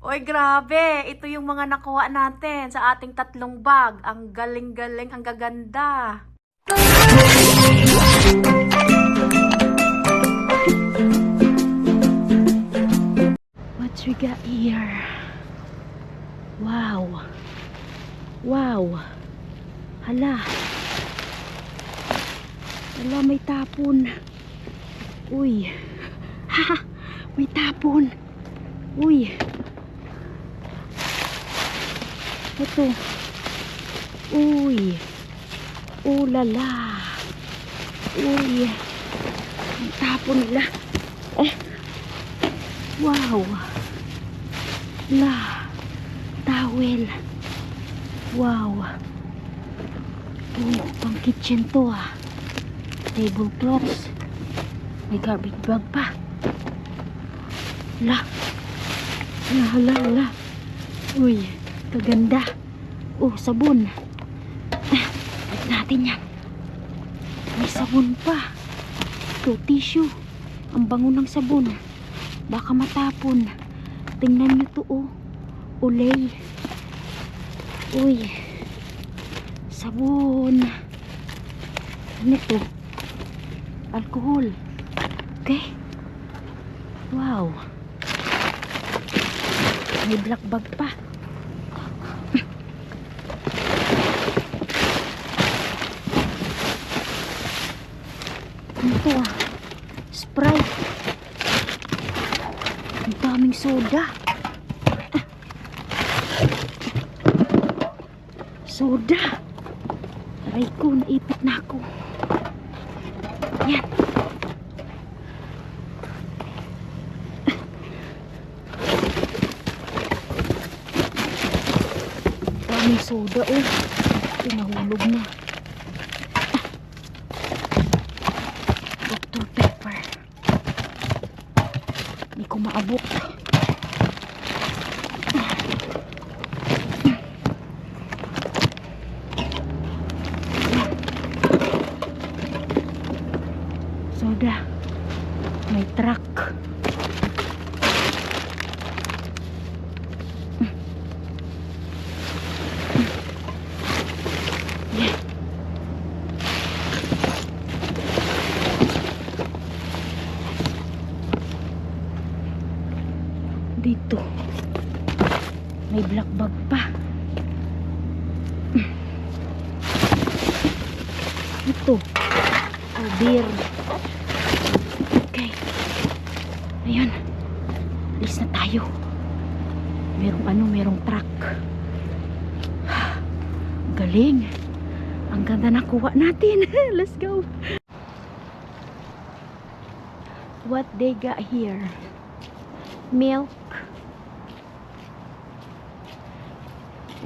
Oy, grabe. Ito yung mga nakuha natin sa ating tatlong bag. Ang galing-galing, ang gaganda. What we got here? Wow. Wow. Hala. Hala, may tapon. Uy. Ha, may tapon. Uy. Ito. Uy. Ulala. Uy. Ang tapon nila. Eh. Wow. La. Towel. Wow. Oh, pang kitchen to ah. Tablecloths. May garbage bag pa. La. La, la, la. Uy, kaganda. Oh, sabon. Ah, natin yan. May sabon pa. Ito, tissue. Ang bango ng sabon. Baka matapon. Tingnan nyo to, oh. Ulay. Uy. Sabon. Ano to? Alcohol. Okay. Wow. May black bag pa. Ano to ah? Sprite. Ang daming soda. Soda. Aray ko, naipit na ako. Yan. Daming soda oh. Pinahulog na. Dr. Pepper. Hindi ko maabot. Soda. May truck. Yeah. Dito. May black bag pa. Ito. Beer. Okay. Ayun. Alis na tayo. Merong ano, merong truck. Galing. Ang ganda nakuha natin. Let's go. What they got here? Milk.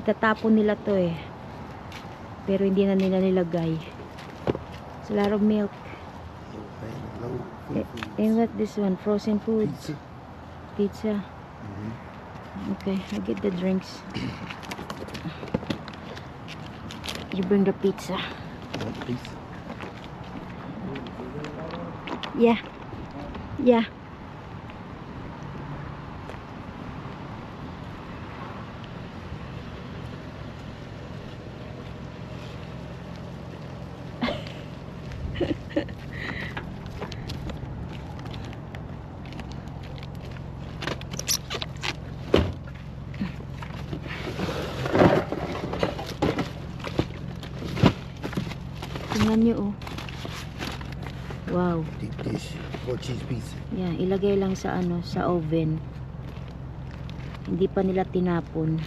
Itatapon nila to eh. Pero hindi na nila nilagay. It's a lot of milk. Eh, And what this one? Frozen foods. Pizza. Okay, I get the drinks. You bring the pizza. Yeah. Yeah. Tingnan nyo oh. Wow. Deep dish. Four cheese pizza. Yan, ilagay lang sa ano, sa oven. Hindi pa nila tinapon.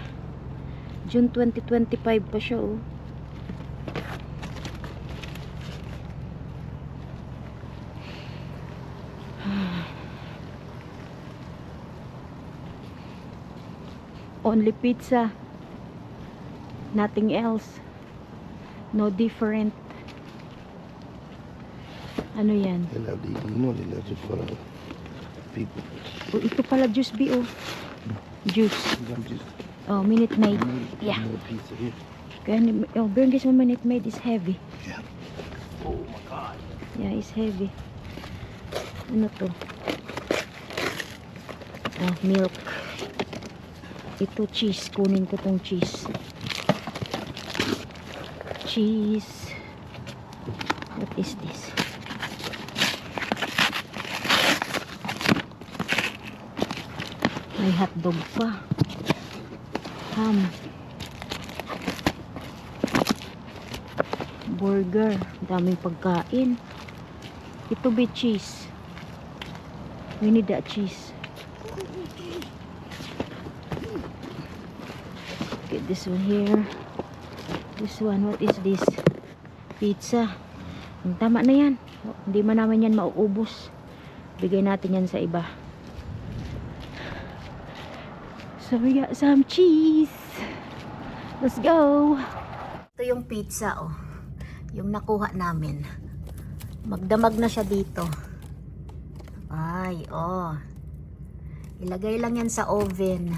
June 2025 pa siya oh. Only pizza. Nothing else. No different. Ano yan? They love to eat. You know they love to for uh, people. Oh, ito pala juice B oh. Juice. Just Oh, Minute Maid. Yeah. pizza here. Kaya, ni- oh, Burgess mo Minute Maid is heavy. Yeah. Oh my god. Yeah, it's heavy. Ano to? Oh, milk. Ito cheese. Kunin ko tong cheese. Cheese. What is this? May hotdog pa. Ham. Burger. Daming pagkain. Ito be cheese. We need that cheese. Get this one here. This one, what is this? Pizza. Tama na yan. Hindi man naman yan mauubos. Bigay natin yan sa iba. So we got some cheese. Let's go. Ito yung pizza oh. Yung nakuha namin. Magdamag na siya dito. Ay, oh. Ilagay lang yan sa oven.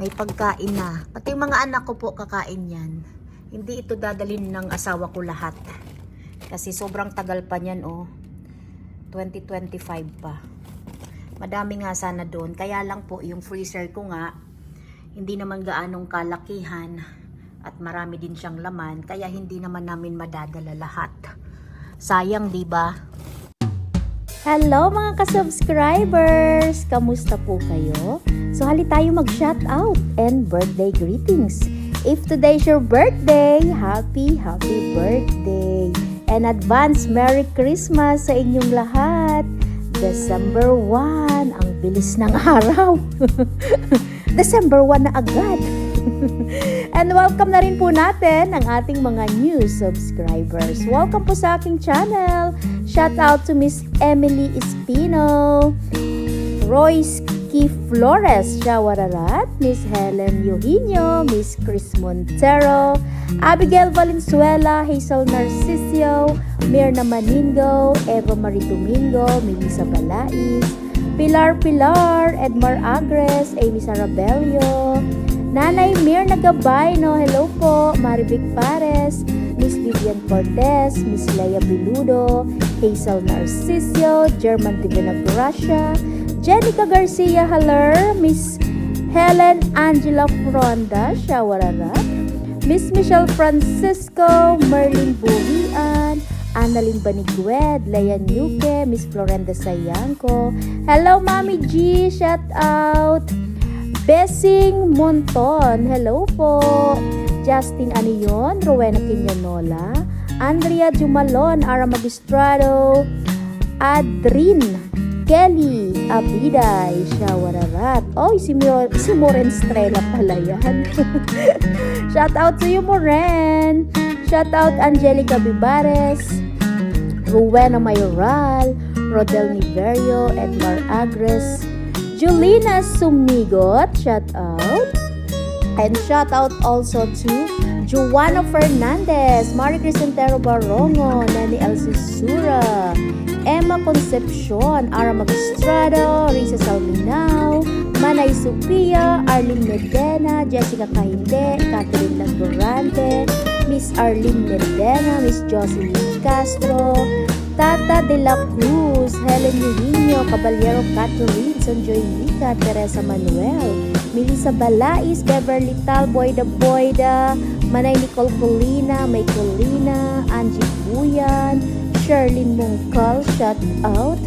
May pagkain na. Pati yung mga anak ko po kakain yan. Hindi ito dadalhin ng asawa ko lahat. Kasi sobrang tagal pa niyan, oh. 2025 pa. Madami nga sana doon. Kaya lang po, yung freezer ko nga, hindi naman gaanong kalakihan at marami din siyang laman. Kaya hindi naman namin madadala lahat. Sayang, di ba? Hello mga ka-subscribers! Kamusta po kayo? So hali tayo mag-shout out and birthday greetings. If today's your birthday, happy, happy birthday! And advance Merry Christmas sa inyong lahat! December 1, ang bilis ng araw! December 1 na agad! And welcome na rin po natin ang ating mga new subscribers. Welcome po sa aking channel. Shout out to Miss Emily Espino, Royce Key Flores, Shawararat, Miss Helen Eugenio, Miss Chris Montero, Abigail Valenzuela, Hazel Narcisio, Mirna Maningo, Eva Marie Domingo, Melissa Balais, Pilar Pilar, Edmar Agres, Amy Sarabello, Nanay Mir Nagabay, no? Hello po. Marivic Pares, Miss Vivian Cortez, Miss Leia Biludo, Hazel Narcisio, German Divina Gracia, Jenica Garcia Haller, Miss Helen Angela Fronda, Shawararat, Miss Michelle Francisco, Merlin Buhian, Annalyn Banigued, Leia Nuke, Miss Florenda Sayanko. Hello, Mami G! Shout out! Besing Monton, hello po. Justin Anion, Rowena Quiñonola, Andrea Jumalon, Ara Magistrado, Adrin, Kelly, Abiday, Shawararat. Oh, si, Mo si Moren Estrella pala yan. Shout out to you, Moren. Shout out Angelica Bibares, Rowena Mayoral, Rodel Niverio, Edmar Agres, Julina Sumigot, shout out. And shout out also to Joanna Fernandez, Marie Crisantero Barongo, Nelly Elsie Sura, Emma Concepcion, Ara Magistrado, Risa Salminao, Manay Sophia, Arlene Medena, Jessica Kahinde, Catherine Landurante, Miss Arlene Medena, Miss Jocelyn Castro, Tata de la Cruz, Helen Eugenio, Caballero Catherine, Sonjoy Lica, Teresa Manuel, Melissa Balais, Beverly Talboy, the Boyda, Manay Nicole Colina, May Colina, Angie Buyan, Sherlyn Mungkal, shout out.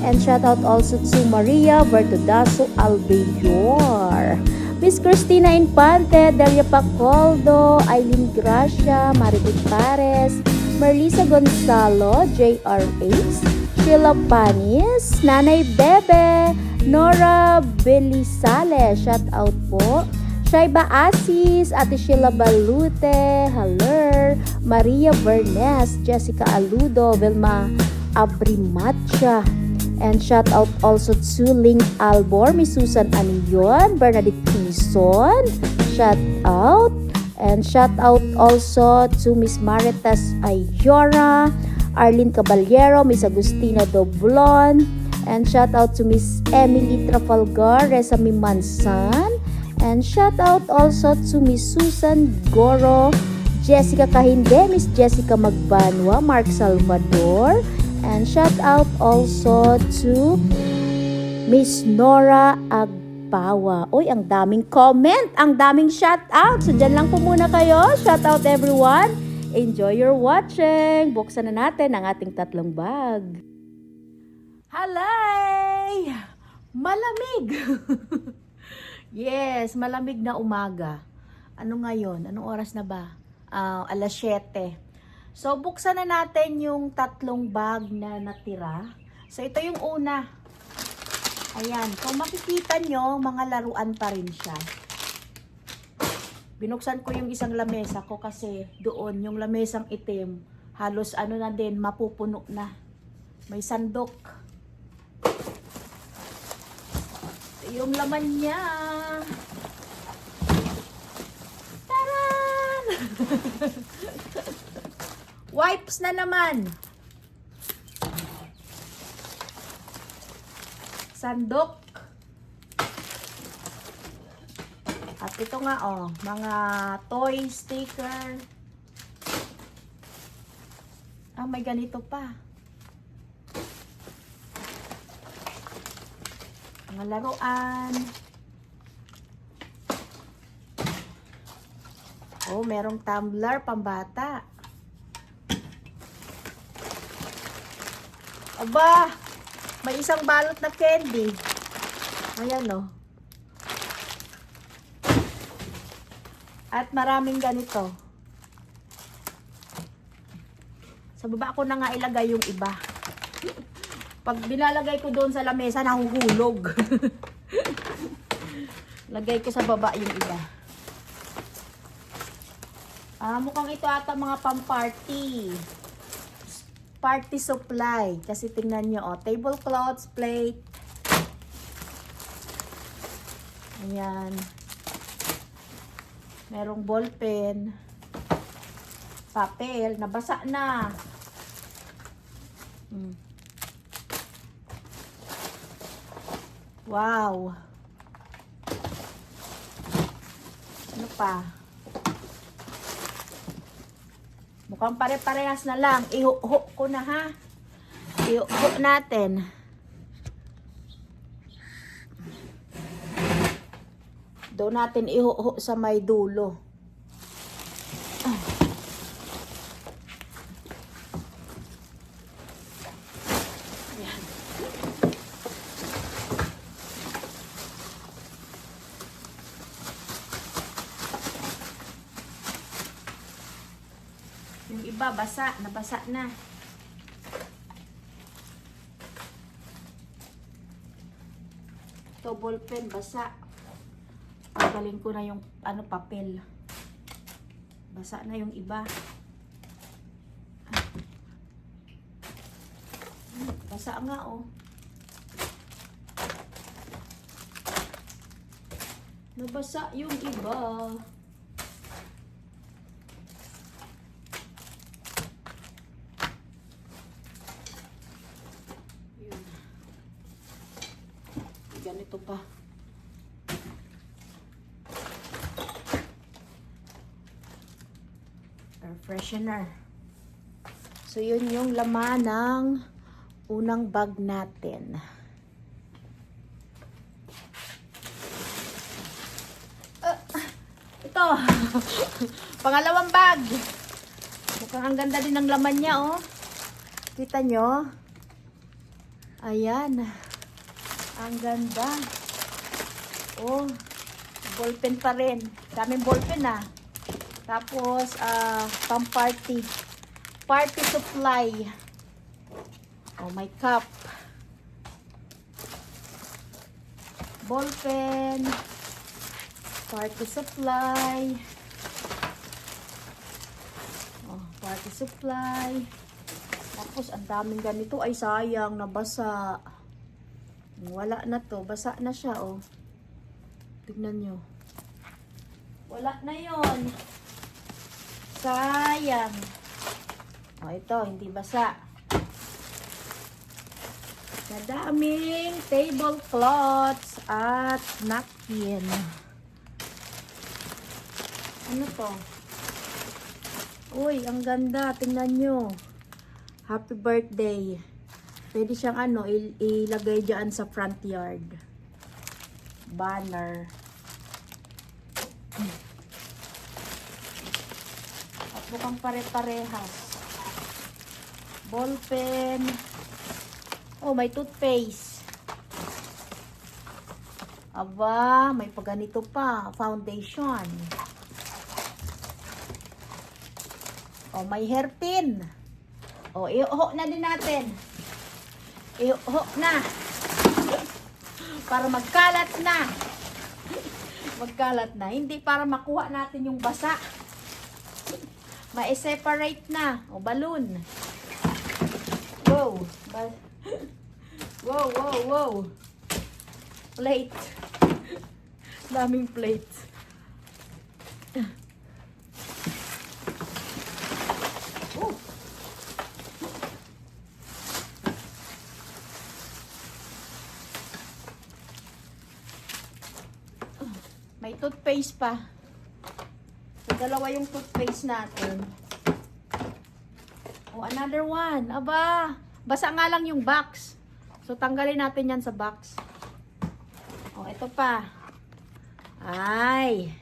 And shout out also to Maria Bertodaso Albeyor. Miss Cristina Infante, Daria Pacoldo, Eileen Gracia, Marivic Pares, Merlisa Gonzalo, JRH, Sheila Panis, Nanay Bebe, Nora Belisale, shout out po. Shaiba Asis, Ate Sheila Balute, Haller, Maria Bernes, Jessica Aludo, Vilma Abrimacha, and shout out also to Ling Albor, Miss Susan Anion, Bernadette Tison, shout out. And shout out also to Miss Maritas Ayora, Arlene Caballero, Miss Agustina Doblon, and shout out to Miss Emily Trafalgar, Resami Mansan, and shout out also to Miss Susan Goro, Jessica Kahinde, Miss Jessica Magbanwa, Mark Salvador, and shout out also to Miss Nora Agpa Pawa. Uy, ang daming comment, ang daming shoutout. So, dyan lang po muna kayo. Shoutout everyone. Enjoy your watching. Buksan na natin ang ating tatlong bag. Halay! Malamig! yes, malamig na umaga. Ano ngayon? Anong oras na ba? Ah, alas 7. So, buksan na natin yung tatlong bag na natira. So, ito yung una. Ayan. Kung makikita nyo, mga laruan pa rin siya. Binuksan ko yung isang lamesa ko kasi doon, yung lamesang itim, halos ano na din, mapupuno na. May sandok. Yung laman niya. Taran! Wipes na naman. Sandok. At ito nga oh, mga toy sticker. Ah, may ganito pa. Mga laruan. Oh, merong tumbler pambata. Aba, may isang balot na candy. Ayan oh. At maraming ganito. Sa baba ko na nga ilagay yung iba. Pag binalagay ko doon sa lamesa, nahuhulog. Lagay ko sa baba yung iba. Ah, mukhang ito ata mga pang-party. Party supply. Kasi tingnan nyo, oh, tablecloths, plate. Ayan. Merong ballpen. Papel. Nabasa na. Hmm. Wow. Ano pa? Mukhang pare-parehas na lang. Iho ko na ha. Iho natin. Doon natin iho sa may dulo. Iba basa, nabasa na. Ito ballpen basa. Pagaling ko na yung ano papel. Basa na yung iba. Basa nga oh. Nabasa yung iba. Yun. Ganito pa. Air freshener. So, yun yung laman ng unang bag natin. Ah, ito. Pangalawang bag. Mukhang ang ganda din ng laman niya, oh. Kita nyo? Ayan. Ang ganda. Oh, ballpen pa rin. Daming ballpen ah. Tapos, ah, pang party. Party supply. Oh, my cup. Ballpen. Party supply. Oh, party supply. Tapos, ang daming ganito. Ay, sayang. Nabasa. Wala na to. Basa na siya, oh. Tignan nyo. Wala na yon. Sayang. O, ito, hindi basa. Madaming tablecloths at napkin. Ano to? Uy, ang ganda. Tingnan nyo. Happy birthday. Pwede siyang ano, il- ilagay dyan sa front yard. banner. At mukhang pare-parehas. Ballpen. Oh, may toothpaste. Aba, may paganito pa. Foundation. Oh, may hairpin. Oh, iuho na din natin. Iuho na. Para magkalat na. Magkalat na. Hindi para makuha natin yung basa. Ma-separate na. O, balloon. Wow. Ba- wow, wow, wow. Plate. Daming plates. Oh. May toothpaste pa. So, dalawa yung toothpaste natin. Oh, another one. Aba, basa nga lang yung box. So, tanggalin natin yan sa box. Oh, ito pa. Ay,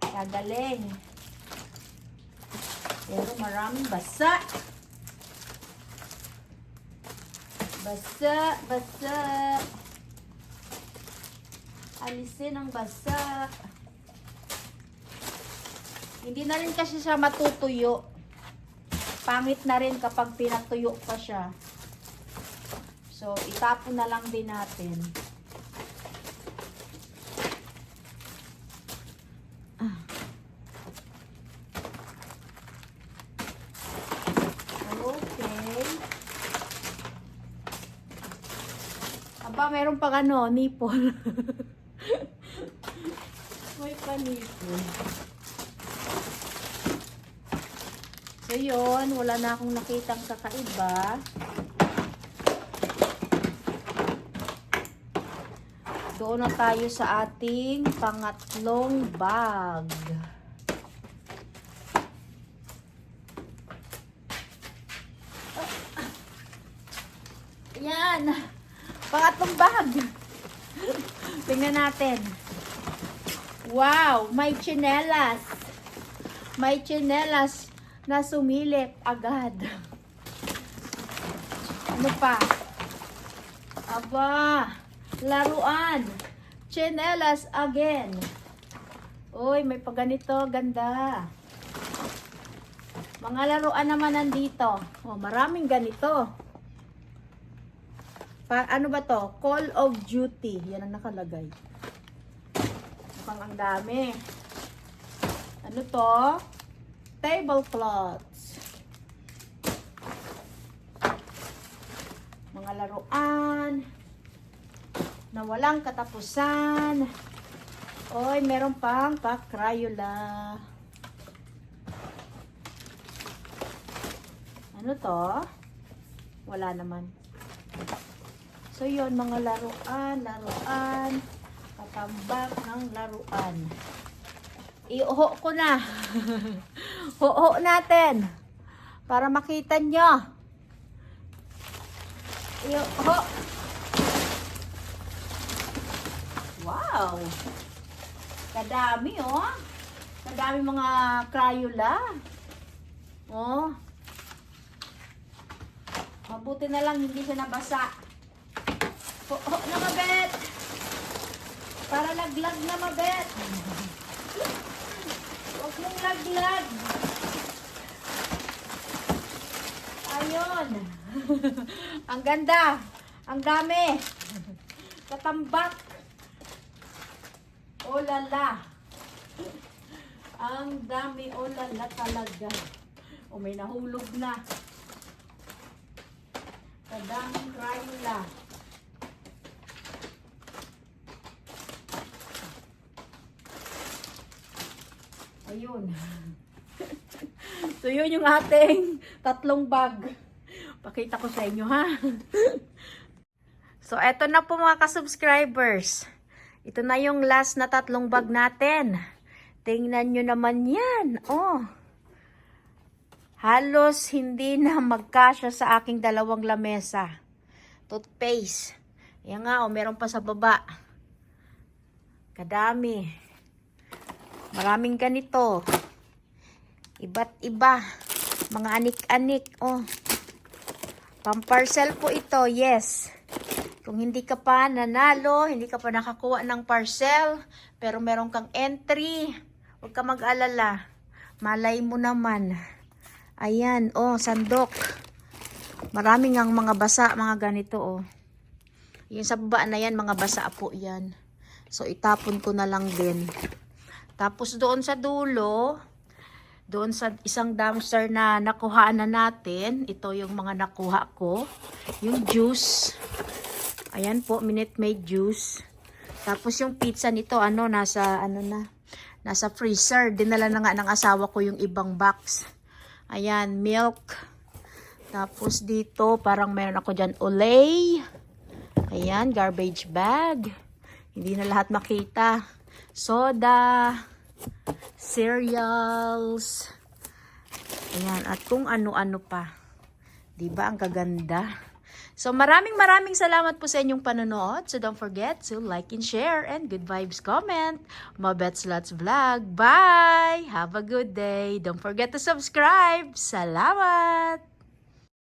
kagaling. Pero maraming basa. Basa, basa. Alisin ang basa. Hindi na rin kasi siya matutuyo. Pangit na rin kapag pinatuyo pa siya. So, itapon na lang din natin. Ah. Okay. Aba, meron pang ano, nipple. May panipon. So, yun. Wala na akong nakitang kakaiba. Doon na tayo sa ating pangatlong bag. Yan. Pangatlong bag. Tingnan natin. Wow, may chinelas. May chinelas na sumilip agad. Ano pa? Aba, laruan. Chinelas again. Uy, may paganito, ganda. Mga laruan naman nandito. Oh, maraming ganito. Pa ano ba to? Call of Duty. Yan ang nakalagay. Mukhang ang dami. Ano to? Tablecloths. Mga laruan na walang katapusan. Oy, meron pang pa-Crayola. Ano to? Wala naman. So, yun, mga laruan, laruan, katambak ng laruan. Iuho ko na. Huho natin. Para makita nyo. Iuho. Wow. Kadami, oh. Kadami mga Crayola. Oh. Mabuti na lang hindi siya nabasa. Oo na mabet. Para laglag na mabet. Mong laglag. Ayun. Ang ganda. Ang dami. Katambak. Oh lala. Ang dami oh lala talaga. O may nahulog na. Kadaming Crayola. Ayun. so, yun yung ating tatlong bag. Pakita ko sa inyo, ha? so, eto na po mga ka-subscribers. Ito na yung last na tatlong bag natin. Tingnan nyo naman yan. Oh. Halos hindi na magkasya sa aking dalawang lamesa. Toothpaste. Yan nga, oh, meron pa sa baba. Kadami. Maraming ganito. Iba't iba. Mga anik-anik. Oh. Pamparcel po ito. Yes. Kung hindi ka pa nanalo, hindi ka pa nakakuha ng parcel, pero meron kang entry, huwag ka mag-alala. Malay mo naman. Ayan, oh, sandok. Maraming ang mga basa, mga ganito, oh. Yung sa baba na yan, mga basa po yan. So, itapon ko na lang din. Tapos doon sa dulo, doon sa isang dumpster na nakuha na natin, ito yung mga nakuha ko. Yung juice. Ayan po, Minute Maid juice. Tapos yung pizza nito, ano, nasa, ano na, nasa freezer. Dinala na nga ng asawa ko yung ibang box. Ayan, milk. Tapos dito, parang meron ako dyan, olay. Ayan, garbage bag. Hindi na lahat makita. Soda. Cereals. Ayan, at kung ano-ano pa. 'Di ba Ang kaganda. So maraming maraming salamat po sa inyong panonood. So don't forget to like and share and good vibes comment. Mabets Lots Vlog. Bye! Have a good day. Don't forget to subscribe. Salamat!